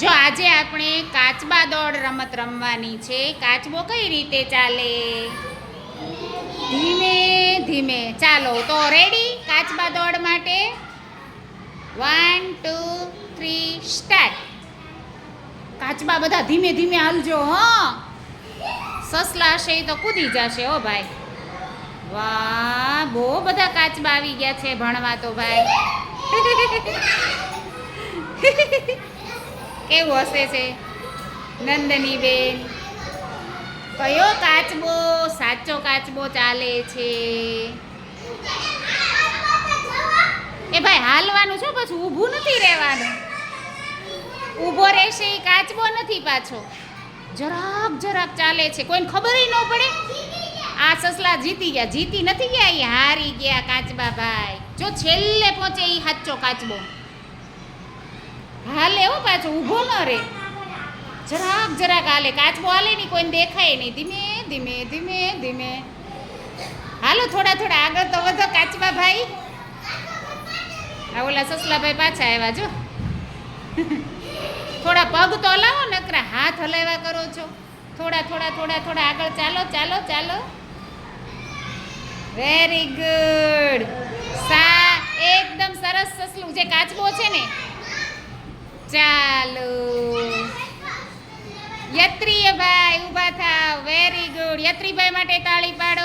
જો આજે આપણે કાચબા દોડ રમત રમવાની છે, કાચબો કઈ રીતે ચાલે? ધીમે ધીમે. ચાલો, તો રેડી કાચબા દોડ માટે? વન ટુ થ્રી સ્ટાર્ટ કાચબા બધા ધીમે ધીમે હાલજો, હા. સસલા હશે તો કૂદી જશે, હો ભાઈ. વાહ, બહુ બધા કાચબા આવી ગયા છે, ભણવા તો ભાઈ. કેવું હશે છે? નંદનીબેન, કયો કાચબો સાચો કાચબો ચાલે છે? એ ભાઈ હાલવાનું છે, પછી ઊભું નથી રહેવાનું. ઊભો રહેશે એ કાચબો નથી પાછો. જરાક જરાક ચાલે છે. કોઈને ખબર ન પડે. આ સસલા જીતી ગયા. જીતી નથી ગયા એ હારી ગયા કાચબા ભાઈ. જો છેલ્લે પહોંચે એ સાચો કાચબો. હો પાછો ઊભો ન રે. જરાક જરાક હાલે. કાચબો હાલે નહીં, કોઈને દેખાય નહીં. ધીમે ધીમે ધીમે ધીમે. હાલો, થોડા થોડા આગળ તો વધો, કાચબા ભાઈ. આ ઓલા સસલાભાઈ પાછા આવ્યા, જો. થોડા પગ તો હલાવો, નકરા હાથ હલાવ્યા કરો છો. થોડા થોડા થોડા થોડા આગળ ચાલો ચાલો ચાલો. વેરી ગુડ સા, એકદમ સરસ સસલું. જે કાચબો છે ને ચાલો. યત્રીય ભાઈ ઊભા થાવ વેરી ગુડ યત્રીભાઈ માટે તાળી પાડો.